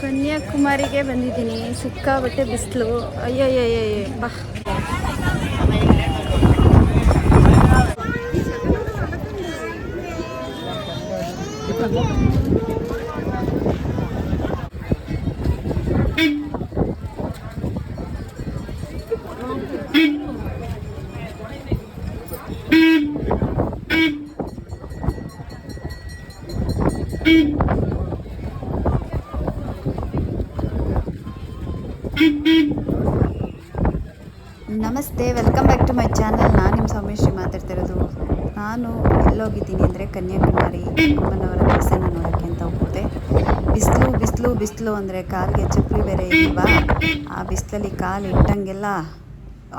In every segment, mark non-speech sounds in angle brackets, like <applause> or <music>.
ಕನ್ಯಾಕುಮಾರಿಗೆ ಬಂದಿದ್ದೀನಿ. ಸಿಕ್ಕಾಬಟ್ಟೆ ಬಿಸಿಲು. ಅಯ್ಯಯ್ಯಯ್ಯ ಬಾ ನಮಸ್ತೆ welcome back to my channel ನಾನು ನಿಮ್ಮ ಸೌಮೇಶ್ರಿ ಮಾತಾಡ್ತಿರೋದು ನಾನು ಎಲ್ಲೋಗಿದ್ದೀನಿ ಅಂದರೆ ಕನ್ಯಾಕುಮಾರಿ ಅಮ್ಮನವರ ದೇವಸ್ಥಾನ ನೋಡೋಕ್ಕೆ ಅಂತ ಹೋಗ್ದೆ ಬಿಸಿಲು ಬಿಸಿಲು ಬಿಸಿಲು ಅಂದರೆ ಕಾಲಿಗೆ ಚಪ್ಪಲಿ ಬೇರೆ ಇಲ್ವಾ? ಆ ಬಿಸಿಲಲ್ಲಿ ಕಾಲು ಇಟ್ಟಂಗೆಲ್ಲ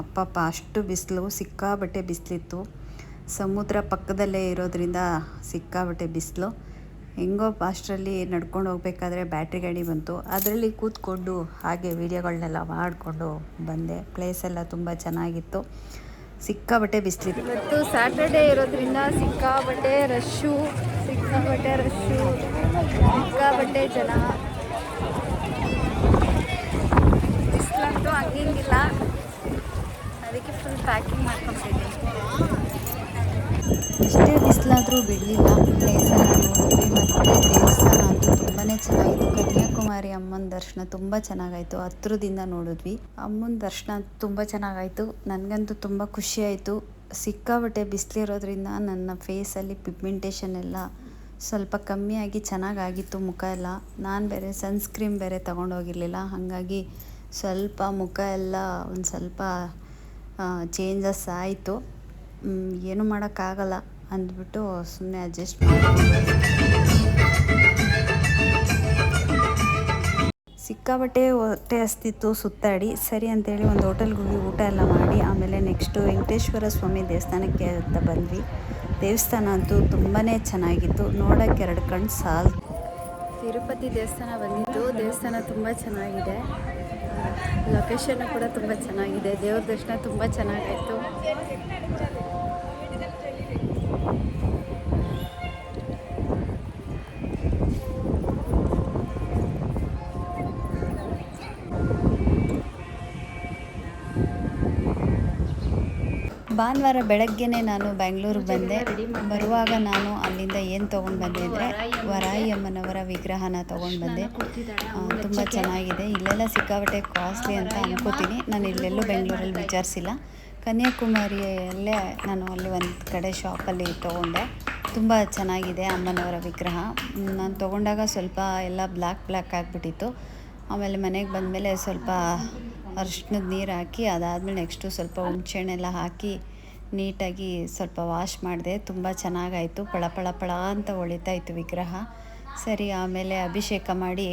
ಅಪ್ಪಪ್ಪ, ಅಷ್ಟು ಬಿಸಿಲು ಸಿಕ್ಕಾಬಟ್ಟೆ ಬಿಸಿಲಿತ್ತು. ಸಮುದ್ರ ಪಕ್ಕದಲ್ಲೇ ಇರೋದ್ರಿಂದ ಸಿಕ್ಕಾಬಟ್ಟೆ ಬಿಸಿಲು. ಹೆಂಗೋ ಫಾಸ್ಟ್ರಲ್ಲಿ ನಡ್ಕೊಂಡು ಹೋಗಬೇಕಾದ್ರೆ ಬ್ಯಾಟ್ರಿ ಗಾಡಿ ಬಂತು. ಅದರಲ್ಲಿ ಕೂತ್ಕೊಂಡು ಹಾಗೆ ವೀಡಿಯೋಗಳನ್ನೆಲ್ಲ ಮಾಡಿಕೊಂಡು ಬಂದೆ. ಪ್ಲೇಸ್ ಎಲ್ಲ ತುಂಬ ಚೆನ್ನಾಗಿತ್ತು. ಸಿಕ್ಕಾಬಟ್ಟೆ ಬಿಸಿಲಿತ್ತು ಇವತ್ತು ಸ್ಯಾಟರ್ಡೇ ಇರೋದ್ರಿಂದ ಸಿಕ್ಕಾಬಟ್ಟೆ ರಶ್ಶು ಸಿಕ್ಕಾಬಟ್ಟೆ ರಶ್ಶು ಸಿಕ್ಕಾಬಟ್ಟೆ ಜನ. ಬಿಸಿಲಂತೂ ಹಂಗಿಂಗಿಲ್ಲ. ಅದಕ್ಕೆ ಫುಲ್ ಪ್ಯಾಕಿಂಗ್ ಮಾಡ್ಕೊಂಡಿದ್ದೀನಿ ಎಷ್ಟೇ ಬಿಸಿಲಾದರೂ ಬಿಡಲಿಲ್ಲ. ಪ್ಲೇಸನ್ನು ಮತ್ತು ದೇವಸ್ಥಾನ ಅಂತೂ ತುಂಬಾ ಚೆನ್ನಾಗಿತ್ತು. ಕನ್ಯಾಕುಮಾರಿ ಅಮ್ಮನ ದರ್ಶನ ತುಂಬ ಚೆನ್ನಾಗಾಯಿತು. ಹತ್ರದಿಂದ ನೋಡಿದ್ವಿ. ಅಮ್ಮನ ದರ್ಶನ ತುಂಬ ಚೆನ್ನಾಗಾಯಿತು. ನನಗಂತೂ ತುಂಬ ಖುಷಿ ಆಯಿತು. ಸಿಕ್ಕಾಬಟ್ಟೆ ಬಿಸಿಲಿರೋದ್ರಿಂದ ನನ್ನ ಫೇಸಲ್ಲಿ ಪಿಗ್ಮೆಂಟೇಷನ್ ಎಲ್ಲ ಸ್ವಲ್ಪ ಕಮ್ಮಿಯಾಗಿ ಚೆನ್ನಾಗಾಗಿತ್ತು ಮುಖ ಎಲ್ಲ. ನಾನು ಬೇರೆ ಸನ್ಸ್ಕ್ರೀಮ್ ಬೇರೆ ತೊಗೊಂಡೋಗಿರಲಿಲ್ಲ. ಹಾಗಾಗಿ ಸ್ವಲ್ಪ ಮುಖ ಎಲ್ಲ ಒಂದು ಸ್ವಲ್ಪ ಚೇಂಜಸ್ ಆಯಿತು. ಏನು ಮಾಡೋಕ್ಕಾಗಲ್ಲ. ಅಂದ್ಬಿಟ್ಟು ಸುಮ್ಮನೆ ಅಡ್ಜಸ್ಟ್ ಸಿಕ್ಕಾಬಟ್ಟೆ ಹೊಟ್ಟೆ ಹಸ್ತಿತ್ತು ಸುತ್ತಾಡಿ, ಸರಿ ಅಂತೇಳಿ ಒಂದು ಹೋಟೆಲ್ಗೆ ಹೋಗಿ ಊಟ ಎಲ್ಲ ಮಾಡಿ, ಆಮೇಲೆ ನೆಕ್ಸ್ಟು ವೆಂಕಟೇಶ್ವರ ಸ್ವಾಮಿ ದೇವಸ್ಥಾನಕ್ಕೆ ಅಂತ ಬಂದ್ವಿ. ದೇವಸ್ಥಾನ ಅಂತೂ ತುಂಬಾ ಚೆನ್ನಾಗಿತ್ತು ನೋಡೋಕ್ಕೆ ಎರಡು ಕಣ್ಣು ಸಾಲ್ ತಿರುಪತಿ ದೇವಸ್ಥಾನ ಬಂದಿತ್ತು, ದೇವಸ್ಥಾನ ತುಂಬ ಚೆನ್ನಾಗಿದೆ. ಲೊಕೇಶನ್ ಕೂಡ ತುಂಬ ಚೆನ್ನಾಗಿದೆ, ದೇವ್ರ ದರ್ಶನ ತುಂಬ ಚೆನ್ನಾಗಾಯಿತು. ಭಾನುವಾರ ಬೆಳಗ್ಗೆನೇ ನಾನು ಬೆಂಗಳೂರಿಗೆ ಬಂದೆ. ಬರುವಾಗ ನಾನು ಅಲ್ಲಿಂದ ಏನು ತೊಗೊಂಡು ಬಂದೆ ಅಂದರೆ ವರಾಯಿ ಅಮ್ಮನವರ ವಿಗ್ರಹನ ತೊಗೊಂಡು ಬಂದೆ. ತುಂಬ ಚೆನ್ನಾಗಿದೆ. ಇಲ್ಲೆಲ್ಲ ಸಿಕ್ಕಾಪಟ್ಟೆ ಕಾಸ್ಟ್ಲಿ ಅಂತ ಅನ್ಕೋತೀನಿ. ನಾನು ಇಲ್ಲೆಲ್ಲೂ ಬೆಂಗಳೂರಲ್ಲಿ ವಿಚಾರಿಸಿಲ್ಲ. ಕನ್ಯಾಕುಮಾರಿಯಲ್ಲೇ ನಾನು ಅಲ್ಲಿ ಒಂದು ಕಡೆ ಶಾಪಲ್ಲಿ ತೊಗೊಂಡೆ. ತುಂಬ ಚೆನ್ನಾಗಿದೆ ಅಮ್ಮನವರ ವಿಗ್ರಹ. ನಾನು ತೊಗೊಂಡಾಗ ಸ್ವಲ್ಪ ಎಲ್ಲ ಬ್ಲ್ಯಾಕ್ ಬ್ಲ್ಯಾಕ್ ಆಗಿಬಿಟ್ಟಿತ್ತು. ಆಮೇಲೆ ಮನೆಗೆ ಬಂದಮೇಲೆ ಸ್ವಲ್ಪ ಅರಿಶಿಣದ ನೀರು ಹಾಕಿ, ಅದಾದಮೇಲೆ ನೆಕ್ಸ್ಟು ಸ್ವಲ್ಪ ಹುಣ್ಸೆಹಣ್ಣೆಲ್ಲ ಹಾಕಿ, ನೀಟಾಗಿ ಸ್ವಲ್ಪ ವಾಶ್ ಮಾಡಿದೆ. ತುಂಬ ಚೆನ್ನಾಗಾಯಿತು. ಪಳ ಪಳ ಪಳ ಅಂತ ಹೊಳಿತಾ ಇತ್ತು ವಿಗ್ರಹ. ಸರಿ, ಆಮೇಲೆ ಅಭಿಷೇಕ ಮಾಡಿ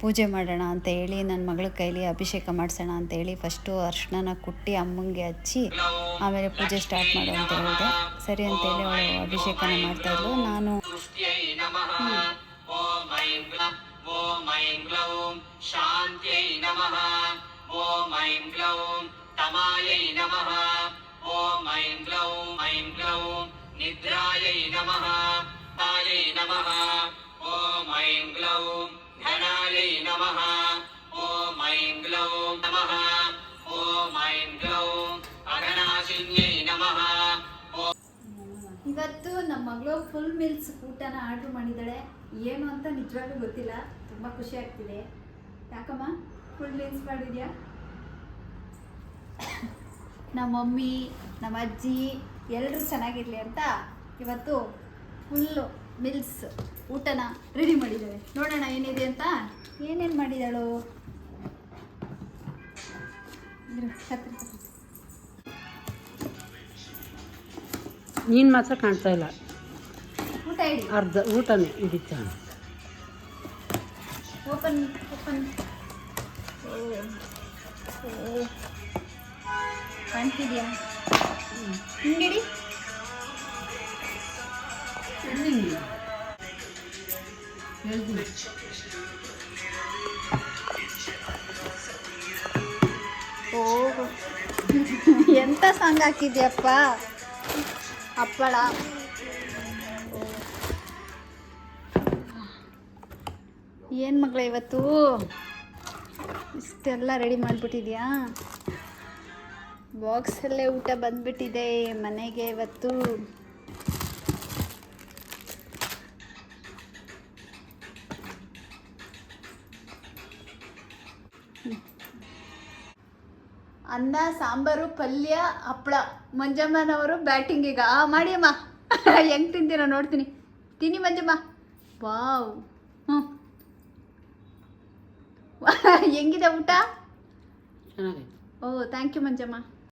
ಪೂಜೆ ಮಾಡೋಣ ಅಂತ ಹೇಳಿ ನನ್ನ ಮಗಳ ಕೈಲಿ ಅಭಿಷೇಕ ಮಾಡಿಸೋಣ ಅಂತ ಹೇಳಿ ಫಸ್ಟು ಅರ್ಶಿಣನ ಕುಟ್ಟಿ ಅಮ್ಮಂಗೆ ಹಚ್ಚಿ, ಆಮೇಲೆ ಪೂಜೆ ಸ್ಟಾರ್ಟ್ ಮಾಡು ಅಂತ ಹೇಳಿದೆ. ಸರಿ ಅಂತೇಳಿ ಅವಳು ಅಭಿಷೇಕನ ಮಾಡ್ತಾಯಿದ್ಲು ನಾನು ಓಂ ऐं ग्लौं तमायै नमः ॐ ऐं ग्लौं ऐं ग्लौं निद्रायै नमः तायै नमः ॐ ऐं ग्लौं धनायै नमः ॐ ऐं ग्लौं नमः ॐ ऐं ग्लौं अघनाशिन्यै नमः ಇವತ್ತು ನಮ್ಮ ಮಗಳು ಫುಲ್ ಮೀಲ್ಸ್ ಊಟನ ಆರ್ಡ್ರ್ ಮಾಡಿದ್ದಾಳೆ ಏನು ಅಂತ ನಿಜವಾಗ್ಲೂ ಗೊತ್ತಿಲ್ಲ ತುಂಬ ಖುಷಿ ಆಗ್ತಿದೆ ಯಾಕಮ್ಮ ಫುಲ್ ಮೀಲ್ಸ್ ಮಾಡಿದ್ಯಾ ನಮ್ಮ ಮಮ್ಮಿ ನಮ್ಮ ಅಜ್ಜಿ ಎಲ್ಲರೂ ಚೆನ್ನಾಗಿರಲಿ ಅಂತ ಇವತ್ತು ಫುಲ್ಲು ಮಿಲ್ಸ್ ಊಟನ ರೆಡಿ ಮಾಡಿದ್ದಾಳೆ ನೋಡೋಣ ಏನಿದೆ ಅಂತ. ಏನೇನು ಮಾಡಿದಾಳು. ನೀನು ಮಾತ್ರ ಕಾಣ್ತಾ ಇಲ್ಲ. ಊಟ ಇಡಿ ಅರ್ಧ ಊಟನೇ ಹಿಡಿತ. ಓಪನ್ ಓಪನ್ ಕಾಣ್ತಿದ್ಯಾ ಹಿಂಗಿಡಿ? ಓಹೋ. ಎಂತ ಸಾಂಗ್ ಹಾಕಿದ್ಯಪ್ಪ? ಹಪ್ಪಳ ಏನು ಮಗಳ ಇವತ್ತು? ಇಷ್ಟೆಲ್ಲ ರೆಡಿ ಮಾಡಿಬಿಟ್ಟಿದ್ಯಾ? ಬಾಕ್ಸಲ್ಲೇ ಊಟ ಬಂದ್ಬಿಟ್ಟಿದೆ ಮನೆಗೆ ಇವತ್ತು. ಅನ್ನ ಸಾಂಬಾರು ಪಲ್ಯ ಹಪ್ಪಳ ಮಂಜಮ್ಮನವರು ಬ್ಯಾಟಿಂಗಿಗ ಆ ಮಾಡಿ ಅಮ್ಮ <laughs> ಹೆಂಗೆ ತಿಂತೀರ ನೋಡ್ತೀನಿ. ತಿನ್ನಿ ಮಂಜಮ್ಮ. ವಾವ್. ಹ್ಞೂ <laughs> ಹೆಂಗಿದೆ ಊಟ? ಓ ಥ್ಯಾಂಕ್ ಯು ಮಂಜಮ್ಮ.